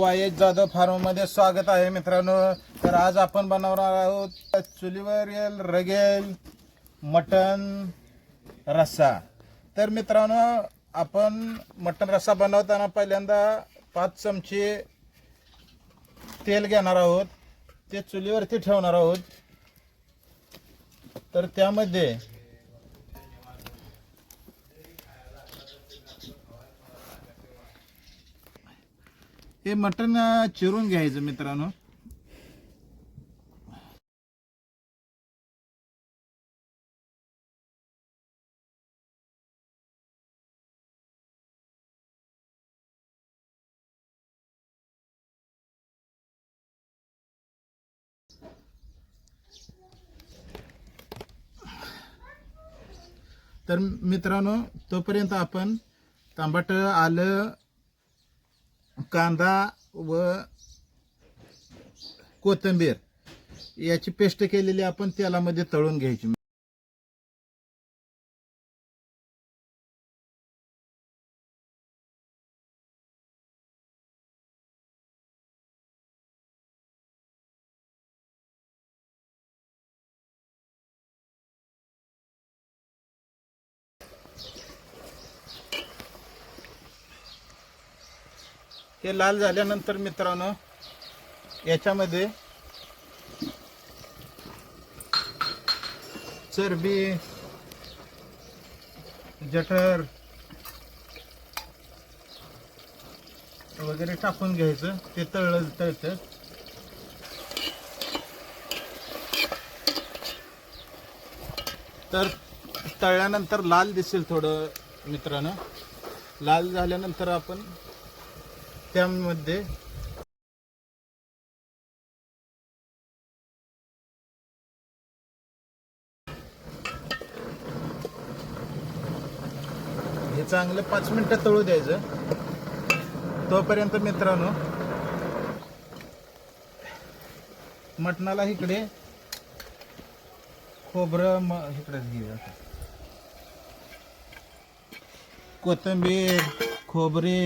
Y Jadhav फार्ममध्ये स्वागत आहे मित्रांनो. तर आज आपण बनवणार आहोत चुलीवर येल रगेल मटन रस्सा. तर मित्रांनो आपण मटन रस्सा बनवताना पहिल्यांदा पाच चमचे तेल घेणार आहोत. ते चुलीवरती ठेवणार आहोत. तर त्यामध्ये हे मटण चिरून घ्यायचं मित्रांनो. तर मित्रांनो तोपर्यंत आपण तांबट आलं कांदा व कोथिंबीर याची पेस्ट केलेली आपण तेलामध्ये तळून घ्यायची. हे लाल झाल्यानंतर मित्रांनो याच्यामध्ये चरबी जठर वगैरे टाकून घ्यायचं. ते तळलं तळतं. तर तळल्यानंतर लाल दिसेल थोडं मित्रांनो. लाल झाल्यानंतर आपण त्यामध्ये हे चांगलं पाच मिनिटं तळू द्यायचं. तोपर्यंत मित्रांनो मटणाला इकडे खोबरं म इकडे घेऊया कोथिंबीर खोबरे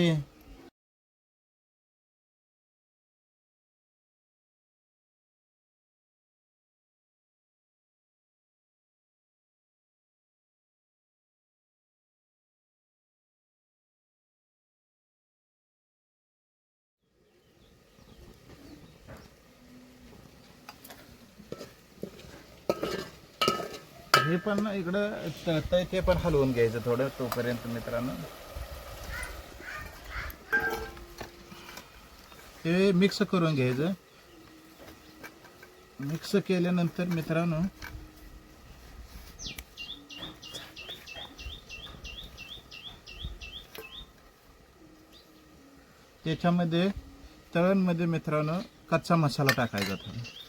हे पण इकडं तळतंय ते पण हलवून घ्यायचं थोडं तोपर्यंत मित्रांनो. ते मिक्स करून घ्यायचं. मिक्स केल्यानंतर मित्रांनो त्याच्यामध्ये तळणमध्ये मित्रांनो कच्चा मसाला टाकायचा. थोडा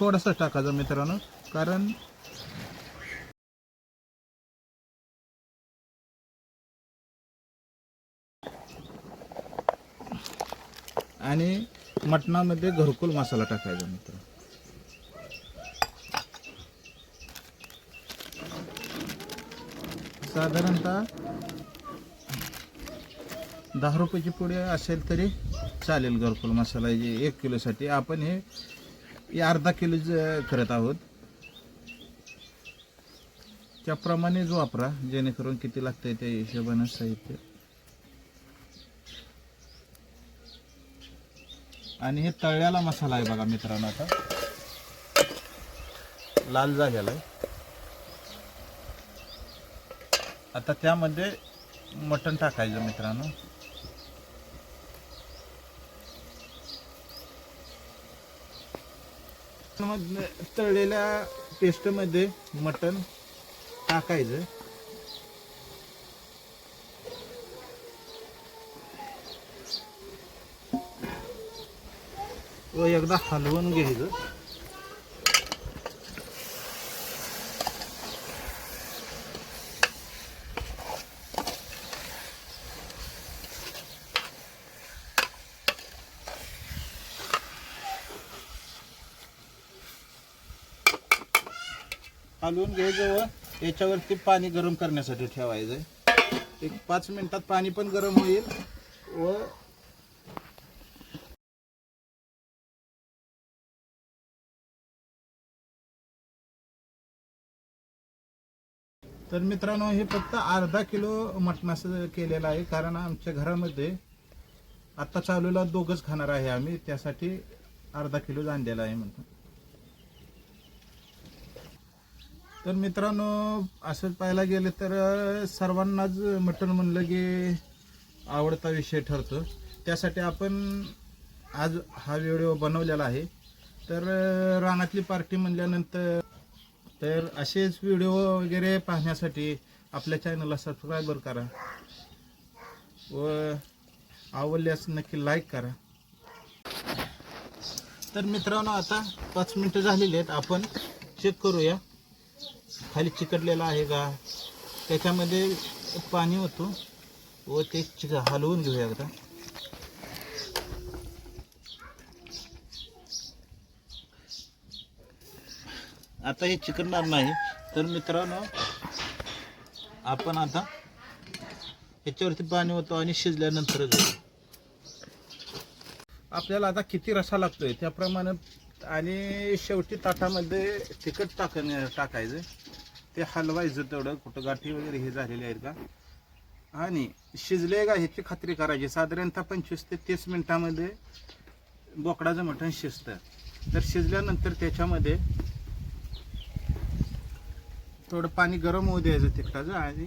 थोडंसं टाकायचं मित्रांनो कारण आणि मटणामध्ये घरकुल मसाला टाकायचा मित्र. साधारणतः दहा रुपयाची पुढे असेल तरी चालेल घरकुल मसाला जे एक किलोसाठी. आपण हे हे अर्धा किलो करत आहोत. त्याप्रमाणेच वापरा जेणेकरून किती लागतंय त्या हिशोबानं साहित्य. आणि हे तळ्याला मसाला आहे बघा मित्रांनो आता. लाल झालेला आहे. आता त्यामध्ये मटण टाकायचं मित्रांनो. मग तळलेल्या पेस्टमध्ये मटण टाकायचं. व एकदा हलवून घ्यायचं. हलवून घ्यायचं व याच्यावरती पाणी गरम करण्यासाठी ठेवायचं आहे एक पाच मिनिटात पाणी पण गरम होईल व तर मित्रांनो हे फक्त अर्धा किलो मटणाचं केलेलं आहे कारण आमच्या घरामध्ये आता चालूला दोघंच खाणार आहे आम्ही त्यासाठी अर्धा किलो आणलेला आहे म्हणतो तर मित्रांनो असं पाहायला गेलं तर सर्वांनाच मटण म्हणलं की आवडता विषय ठरतो. त्यासाठी आपण आज हा व्हिडिओ बनवलेला आहे. तर रानातली पार्टी म्हणल्यानंतर तर असेच व्हिडिओ वगैरे पाहण्यासाठी आपल्या चॅनलला सबस्क्रायबर करा. व आवडल्यास नक्की लाईक करा. तर मित्रांनो आता पाच मिनटं झालेली आहेत. आपण चेक करूया. खाली चिकटलेलं आहे का? त्याच्यामध्ये पाणी होतो. व ते चिक हलवून घेऊया एकदा. आता हे चिकटणार नाही. तर मित्रांनो आपण आता याच्यावरती पाणी होतो आणि शिजल्यानंतरच आपल्याला आता किती रसा लागतोय? त्याप्रमाणे आणि शेवटी ताटामध्ये तिखट टाकण टाकायचं. ते हलवायचं तेवढं कुठं गाठी वगैरे हे झालेले आहेत का? आणि शिजले का ह्याची खात्री करायची. साधारणतः पंचवीस ते तीस मिनिटामध्ये बोकडाचं मटण शिजतं. तर शिजल्यानंतर त्याच्यामध्ये थोडं पाणी गरम होऊ द्यायचं तिखटाचं आणि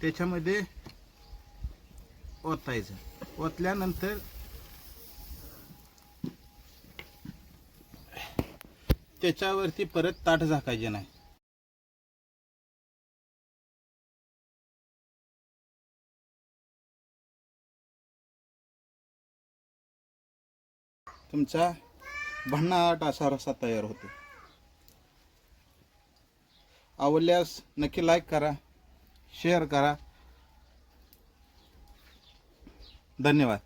त्याच्यामध्ये ओतायचं. ओतल्यानंतर त्याच्यावरती परत ताट झाकायचे नाही. तुमचा भन्नाट असा रसा तयार होतो. आवडल्यास नक्की लाईक करा शेअर करा. धन्यवाद.